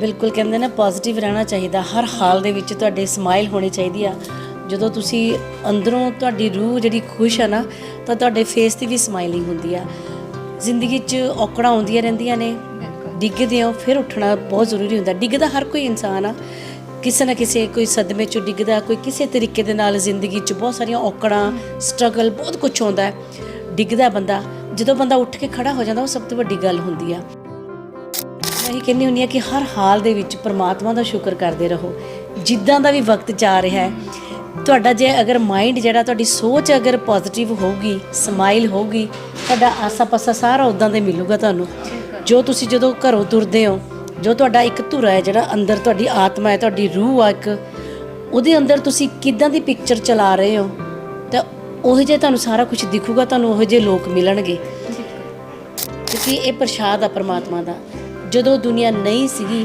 ਬਿਲਕੁਲ ਕਹਿੰਦੇ ਨੇ ਪੋਜ਼ਿਟਿਵ ਰਹਿਣਾ ਚਾਹੀਦਾ ਹਰ ਹਾਲ ਦੇ ਵਿੱਚ ਤੁਹਾਡੇ ਸਮਾਈਲ ਹੋਣੀ ਚਾਹੀਦੀ ਆ। ਜਦੋਂ ਤੁਸੀਂ ਅੰਦਰੋਂ ਤੁਹਾਡੀ ਰੂਹ ਜਿਹੜੀ ਖੁਸ਼ ਆ ਨਾ ਤਾਂ ਤੁਹਾਡੇ ਫੇਸ ਤੇ ਵੀ ਸਮਾਈਲਿੰਗ ਹੁੰਦੀ ਆ। ਜ਼ਿੰਦਗੀ 'ਚ ਔਕੜਾਂ ਆਉਂਦੀਆਂ ਰਹਿੰਦੀਆਂ ਨੇ ਡਿੱਗਦੇ ਹੋ ਫਿਰ ਉੱਠਣਾ ਬਹੁਤ ਜ਼ਰੂਰੀ ਹੁੰਦਾ। ਡਿੱਗਦਾ ਹਰ ਕੋਈ ਇਨਸਾਨ ਆ। ਕਿਸੇ ਨਾ ਕਿਸੇ ਕੋਈ ਸਦਮੇ 'ਚ ਡਿੱਗਦਾ ਕੋਈ ਕਿਸੇ ਤਰੀਕੇ ਦੇ ਨਾਲ ਜ਼ਿੰਦਗੀ 'ਚ ਬਹੁਤ ਸਾਰੀਆਂ ਔਕੜਾਂ ਸਟਰਗਲ ਬਹੁਤ ਕੁਝ ਆਉਂਦਾ। ਡਿੱਗਦਾ ਬੰਦਾ ਜਦੋਂ ਬੰਦਾ ਉੱਠ ਕੇ ਖੜਾ ਹੋ ਜਾਂਦਾ ਉਹ ਸਭ ਤੋਂ ਵੱਡੀ ਗੱਲ ਹੁੰਦੀ ਆ। ਇਹ ਕਹਿੰਦੀ ਹੁੰਦੀ ਆ ਕਿ ਹਰ ਹਾਲ ਦੇ ਵਿੱਚ ਪ੍ਰਮਾਤਮਾ ਦਾ ਸ਼ੁਕਰ ਕਰਦੇ ਰਹੋ। ਜਿੱਦਾਂ ਦਾ ਵੀ ਵਕਤ ਜਾ ਰਿਹਾ ਹੈ ਤੁਹਾਡਾ ਜੇ ਅਗਰ ਮਾਈਂਡ ਜਿਹੜਾ ਤੁਹਾਡੀ ਸੋਚ ਅਗਰ ਪੋਜ਼ਿਟਿਵ ਹੋਊਗੀ ਸਮਾਈਲ ਹੋਊਗੀ ਤੁਹਾਡਾ ਆਸਾ-ਪਾਸਾ ਸਾਰਾ ਉਦਾਂ ਦੇ ਮਿਲੂਗਾ ਤੁਹਾਨੂੰ। ਜੋ ਤੁਸੀਂ ਜਦੋਂ ਘਰੋਂ ਤੁਰਦੇ ਹੋ ਜੋ ਤੁਹਾਡਾ ਇੱਕ ਧੁਰਾ ਹੈ ਜਿਹੜਾ ਅੰਦਰ ਤੁਹਾਡੀ ਆਤਮਾ ਹੈ ਤੁਹਾਡੀ ਰੂਹ ਆ ਇੱਕ ਉਹਦੇ ਅੰਦਰ ਤੁਸੀਂ ਕਿੱਦਾਂ ਦੀ ਪਿਕਚਰ ਚਲਾ ਰਹੇ ਹੋ ਤਾਂ ਉਹ ਜੇ ਤੁਹਾਨੂੰ ਸਾਰਾ ਕੁਝ ਦਿਖੂਗਾ ਤੁਹਾਨੂੰ ਉਹ ਜੇ ਲੋਕ ਮਿਲਣਗੇ। ਕਿਉਂਕਿ ਇਹ ਪ੍ਰਸ਼ਾਦ ਆ ਪ੍ਰਮਾਤਮਾ ਦਾ। ਜਦੋਂ ਦੁਨੀਆ ਨਹੀਂ ਸੀਗੀ